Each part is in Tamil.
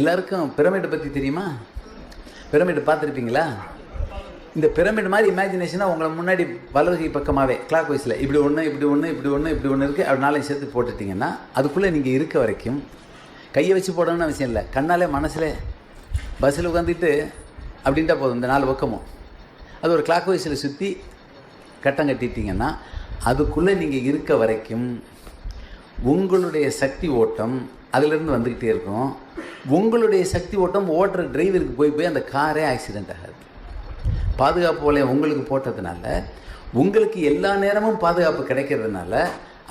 எல்லாருக்கும் பிரமிடை பற்றி தெரியுமா? பிரமிடு பார்த்துருப்பீங்களா? இந்த பிரமிட் மாதிரி இமேஜினேஷனாக உங்களை முன்னாடி வலதுகை பக்கமாகவே கிளாக் வைஸில் இப்படி ஒன்று இப்படி ஒன்று இப்படி ஒன்று இப்படி ஒன்று இருக்குது அப்படி நாளைக்கு சேர்த்து போட்டுட்டிங்கன்னா அதுக்குள்ளே நீங்கள் இருக்க வரைக்கும் கையை வச்சு போடணும்னு அவசியம் இல்லை. கண்ணாலே மனசில் பஸ்ஸில் உட்காந்துட்டு அப்படின்ட்டா போதும். இந்த நாலு பக்கமும். அது ஒரு கிளாக் வைஸில் சுற்றி கட்டம் கட்டிட்டீங்கன்னா அதுக்குள்ளே நீங்கள் இருக்க வரைக்கும் உங்களுடைய சக்தி ஓட்டம் அதிலிருந்து வந்துக்கிட்டே இருக்கும். உங்களுடைய சக்தி ஓட்டம் ஓட்டுற டிரைவருக்கு போய் போய் அந்த காரே ஆக்சிடெண்ட் ஆகாது. பாதுகாப்பு வலையம் உங்களுக்கு போட்டதுனால உங்களுக்கு எல்லா நேரமும் பாதுகாப்பு கிடைக்கிறதுனால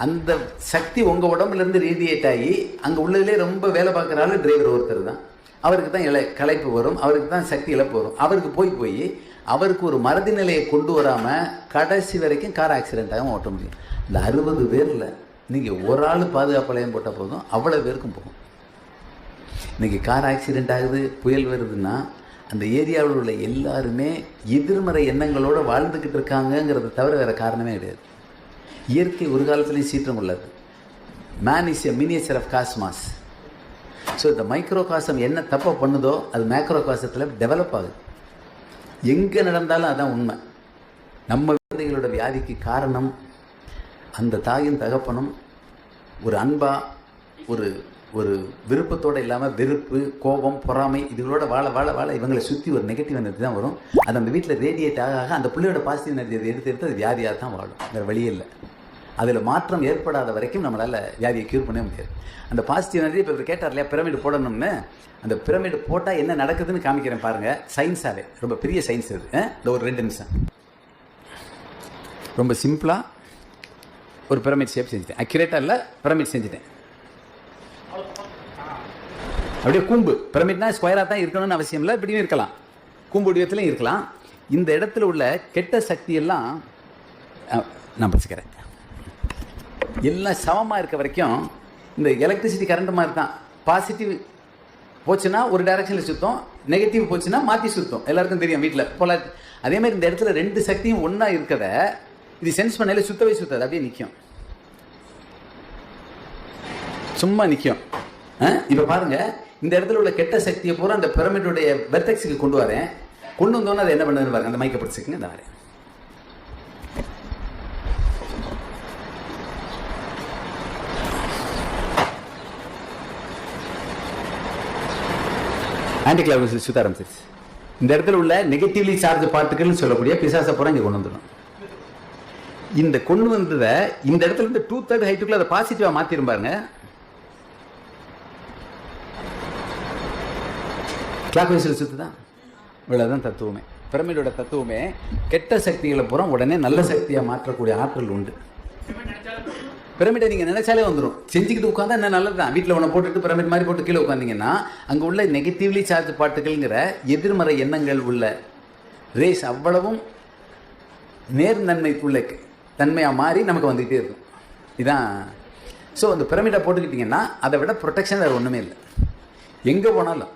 அந்த சக்தி உங்கள் உடம்புலேருந்து ரேடியேட் ஆகி அங்கே உள்ளதுலேயே ரொம்ப வேலை பார்க்குறாலும் டிரைவர் ஒருத்தர் தான். அவருக்கு தான் இலை களைப்பு வரும். அவருக்கு தான் சக்தி இழப்பு வரும். அவருக்கு போய் போய் அவருக்கு ஒரு மறதி நிலையை கொண்டு வராமல் கடைசி வரைக்கும் கார் ஆக்சிடெண்ட் ஆகாமல் ஓட்ட முடியும். இந்த அறுபது பேரில் நீங்கள் ஒரு ஆள் பாதுகாப்பலையும் போட்டால் போதும் அவ்வளோ பேருக்கும் போகும். இன்றைக்கி கார் ஆக்சிடென்ட் ஆகுது புயல் வருதுன்னா அந்த ஏரியாவில் உள்ள எல்லாருமே எதிர்மறை எண்ணங்களோடு வாழ்ந்துக்கிட்டு இருக்காங்கங்கிறத தவிர வேறு காரணமே கிடையாது. இயற்கை ஒரு காலத்துலேயும் சீற்றம் உள்ளது man is a miniature of cosmos so இந்த மைக்ரோ காசம் என்ன தப்பை பண்ணுதோ அது மேக்ரோ காசத்தில் டெவலப் ஆகுது. எங்கே நடந்தாலும் அதான் உண்மை. நம்ம குழந்தைகளோட வியாதிக்கு காரணம் அந்த தாயும் தகப்பனும் ஒரு அன்பா ஒரு ஒரு விருப்பத்தோடு இல்லாமல் வெறுப்பு கோபம் பொறாமை இதுகளோட வாழ வாழ வாழ இவங்களை சுற்றி ஒரு நெகட்டிவ் எனர்ஜி தான் வரும். அது அந்த வீட்டில் ரேடியேட் ஆக ஆக அந்த பிள்ளையோட பாசிட்டிவ் எனர்ஜி எடுத்து எடுத்து அது வியாதியாக தான் வாழும். வேறு வழியே இல்லை. அதில் மாற்றம் ஏற்படாத வரைக்கும் நம்மளால் வியாதியை க்யூர் பண்ணவே முடியாது. அந்த பாசிட்டிவ் எனர்ஜி இப்போ இவர் கேட்டார் இல்லையா பிரமிடு போடணும்னு? அந்த பிரமிடு போட்டால் என்ன நடக்குதுன்னு காமிக்கிறேன் பாருங்கள் சயின்ஸாகவே ரொம்ப பெரிய சயின்ஸ் இது இந்த ஒரு ரெண்டு நிமிஷம். ரொம்ப சிம்பிளாக ஒரு பிரமிட் ஷேப் செஞ்சுட்டேன். அக்யூரேட்டாக இல்லை பிரமிட் செஞ்சுட்டேன். அப்படியே கூம்பு. பிரமிட்னா ஸ்கொயராக தான் இருக்கணும்னு அவசியம் இல்லை. இப்படியும் இருக்கலாம். கூம்பு வடிவத்திலையும் இருக்கலாம். இந்த இடத்துல உள்ள கெட்ட சக்தியெல்லாம் நான் படிச்சுக்கிறேன். எல்லாம் சமமாக இருக்க வரைக்கும் இந்த எலக்ட்ரிசிட்டி கரண்ட் மாதிரி தான். பாசிட்டிவ் போச்சுன்னா ஒரு டைரக்ஷனில் சுத்தம். நெகட்டிவ் போச்சுன்னா மாற்றி சுத்தம். எல்லாருக்கும் தெரியும் வீட்டில் போல அதே மாதிரி இந்த இடத்துல ரெண்டு சக்தியும் ஒன்றா இருக்கத இது சென்ஸ் பண்ணல சுத்தவே சுத்தாது அப்படியே நிற்கும் சும்மா நிற்கும் இப்போ பாருங்க இந்த இடத்துல உள்ள கெட்ட சக்தியை பூரா அந்த பிரமிடுடைய வெர்டெக்ஸுக்கு கொண்டு வரேன். கொண்டு வந்தோன்னே அதை என்ன பண்ணுதுன்னு பாருங்க அந்த மைக்கை பிடிச்சிக்கங்க இந்த வரேன் ஆன்டி கிளாவிஸ் சுத்த ஆரம்பிச்சிருச்சு. இந்த இடத்துல உள்ள நெகட்டிவ்லி சார்ஜ் பார்ட்டிகள்னு சொல்லக்கூடிய பிசாச பூரா இங்கே கொண்டு வந்துடும் இந்த கொண்டு வந்ததை இந்த இடத்துல இருந்து டூ தேர்ட் ஹைட்டுக்குள்ள அதை பாசிட்டிவாக மாத்திரும் பாருங்க. கிளாக் வைஸில் தான் தத்துவமே. பிரமிடோட தத்துவமே கெட்ட சக்திகளை பூரா உடனே நல்ல சக்தியாக மாற்றக்கூடிய ஆற்றல் உண்டு. பிரமிடை நீங்கள் நினைச்சாலே வந்துடும் செஞ்சுக்கிட்டு உட்காந்தா என்ன நல்லது தான் வீட்டில் ஒன்று போட்டுட்டு பிரமிட் மாதிரி போட்டு கீழே உட்காந்தீங்கன்னா அங்கே உள்ள நெகட்டிவ்லி சார்ஜ் பாட்டுகள்ங்கிற எதிர்மறை எண்ணங்கள் உள்ள ரேஸ் அவ்வளவும் நேர்நன்மைக்குள்ள தன்மையாக மாறி நமக்கு வந்துக்கிட்டே இருக்கும். இதுதான் ஸோ அந்த பிரமிடை போட்டுக்கிட்டிங்கன்னா அதை விட ப்ரொடெக்ஷன் வேறு ஒன்றுமே இல்லை. எங்கே போனாலும்.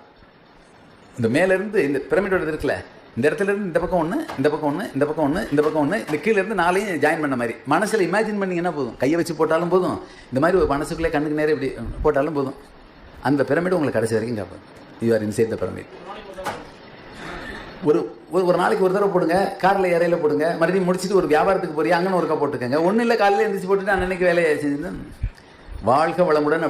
இந்த மேலேருந்து இந்த பிரமிடோட இருக்குல்ல இந்த இடத்துல இருந்து இந்த பக்கம் ஒன்று இந்த பக்கம் ஒன்று இந்த பக்கம் ஒன்று இந்த பக்கம் ஒன்று இந்த கீழேருந்து நாளையும் ஜாயின் பண்ண மாதிரி. மனசில் இமேஜின் பண்ணிங்கன்னா போதும். கையை வச்சு போட்டாலும் போதும். இந்த மாதிரி ஒரு மனசுக்குள்ளே கண்ணுக்கு நேரம் இப்படி போட்டாலும் போதும். அந்த பிரமிடு உங்களுக்கு கடைசி வரைக்கும் காப்பாது you are inside the pyramid ஒரு ஒரு ஒரு நாளைக்கு ஒரு தடவை போடுங்க காரில் இறையில போடுங்க மறுபடியும் முடிச்சுட்டு ஒரு வியாபாரத்துக்கு போறியா அங்கன்னு ஒருக்கா போட்டுக்கோங்க. ஒன்றும் இல்லை காலையில் எழுந்திரிச்சு போட்டுட்டு அன்னைக்கு வேலையை செஞ்சு வாழ்க்கை வளமுடன்.